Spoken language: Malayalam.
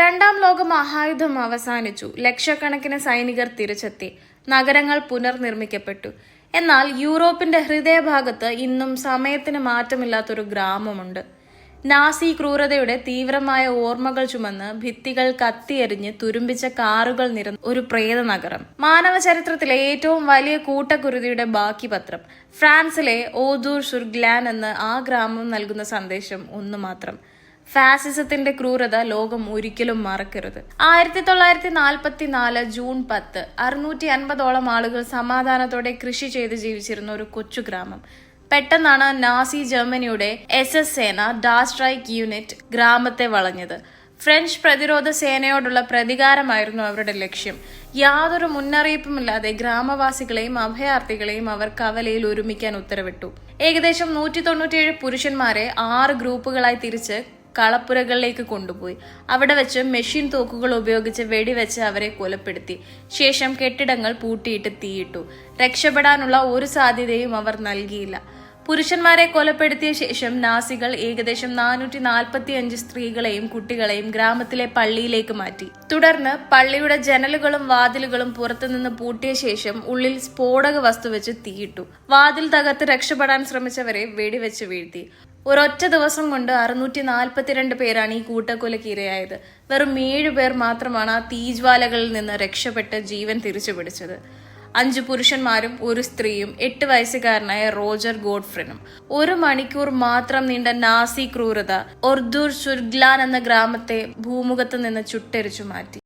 രണ്ടാം ലോക മഹായുദ്ധം അവസാനിച്ചു. ലക്ഷക്കണക്കിന് സൈനികർ തിരിച്ചെത്തി. നഗരങ്ങൾ പുനർനിർമ്മിക്കപ്പെട്ടു. എന്നാൽ യൂറോപ്പിന്റെ ഹൃദയഭാഗത്ത് ഇന്നും സമയത്തിന് മാറ്റമില്ലാത്തൊരു ഗ്രാമമുണ്ട്. നാസി ക്രൂരതയുടെ തീവ്രമായ ഓർമ്മകൾ ചുമന്ന് ഭിത്തികൾ കത്തിയെറിഞ്ഞ് തുരുമ്പിച്ച കാറുകൾ നിറഞ്ഞ ഒരു പ്രേത നഗരം. മാനവ ചരിത്രത്തിലെ ഏറ്റവും വലിയ കൂട്ടക്കുരുതിയുടെ ബാക്കി പത്രം. ഫ്രാൻസിലെ ഓദൂർ ഷുർഗ്ലാൻ എന്ന് ആ ഗ്രാമം നൽകുന്ന സന്ദേശം ഒന്നു മാത്രം. ഫാസിസത്തിന്റെ ക്രൂരത ലോകം ഒരിക്കലും മറക്കരുത്. ആയിരത്തി തൊള്ളായിരത്തി നാൽപ്പത്തി നാല് ജൂൺ പത്ത് അറുന്നൂറ്റി അൻപതോളം ആളുകൾ സമാധാനത്തോടെ കൃഷി ചെയ്ത് ജീവിച്ചിരുന്ന ഒരു കൊച്ചു ഗ്രാമം. പെട്ടെന്നാണ് നാസി ജർമ്മനിയുടെ എസ് എസ് സേന ഡാസ്ട്രൈക്ക് യൂണിറ്റ് ഗ്രാമത്തെ വളഞ്ഞത്. ഫ്രഞ്ച് പ്രതിരോധ സേനയോടുള്ള പ്രതികാരമായിരുന്നു അവരുടെ ലക്ഷ്യം. യാതൊരു മുന്നറിയിപ്പുമില്ലാതെ ഗ്രാമവാസികളെയും അഭയാർത്ഥികളെയും അവർ കവലയിൽ ഒരുമിക്കാൻ ഉത്തരവിട്ടു. ഏകദേശം നൂറ്റി തൊണ്ണൂറ്റിയേഴ് പുരുഷന്മാരെ ആറ് ഗ്രൂപ്പുകളായി തിരിച്ച് കളപ്പുരകളിലേക്ക് കൊണ്ടുപോയി. അവിടെ വെച്ച് മെഷീൻ തോക്കുകൾ ഉപയോഗിച്ച് വെടിവെച്ച് അവരെ കൊലപ്പെടുത്തി. ശേഷം കെട്ടിടങ്ങൾ പൂട്ടിയിട്ട് തീയിട്ടു. രക്ഷപ്പെടാനുള്ള ഒരു സാധ്യതയും അവർ നൽകിയില്ല. പുരുഷന്മാരെ കൊലപ്പെടുത്തിയ ശേഷം നാസികൾ ഏകദേശം നാനൂറ്റി നാൽപ്പത്തി അഞ്ച് സ്ത്രീകളെയും കുട്ടികളെയും ഗ്രാമത്തിലെ പള്ളിയിലേക്ക് മാറ്റി. തുടർന്ന് പള്ളിയുടെ ജനലുകളും വാതിലുകളും പുറത്തുനിന്ന് പൂട്ടിയ ശേഷം ഉള്ളിൽ സ്ഫോടക വസ്തു വെച്ച് തീയിട്ടു. വാതിൽ തകർത്ത് രക്ഷപ്പെടാൻ ശ്രമിച്ചവരെ വെടിവെച്ച് വീഴ്ത്തി. ഒരൊറ്റ ദിവസം കൊണ്ട് അറുന്നൂറ്റി നാൽപ്പത്തിരണ്ട് പേരാണ് ഈ കൂട്ടക്കൊലയ്ക്ക് ഇരയായത് വെറും ഏഴു പേർ മാത്രമാണ് ആ തീജ്വാലകളിൽ നിന്ന് രക്ഷപ്പെട്ട് ജീവൻ തിരിച്ചു പിടിച്ചത്. അഞ്ച് പുരുഷന്മാരും ഒരു സ്ത്രീയും എട്ട് വയസ്സുകാരനായ റോജർ ഗോഡ്ഫ്രനും. ഒരു മണിക്കൂർ മാത്രം നീണ്ട നാസി ക്രൂരത ഒർദൂർ ഷുർഗ്ലാൻ എന്ന ഗ്രാമത്തെ ഭൂമുഖത്ത് നിന്ന് ചുട്ടരിച്ചു മാറ്റി.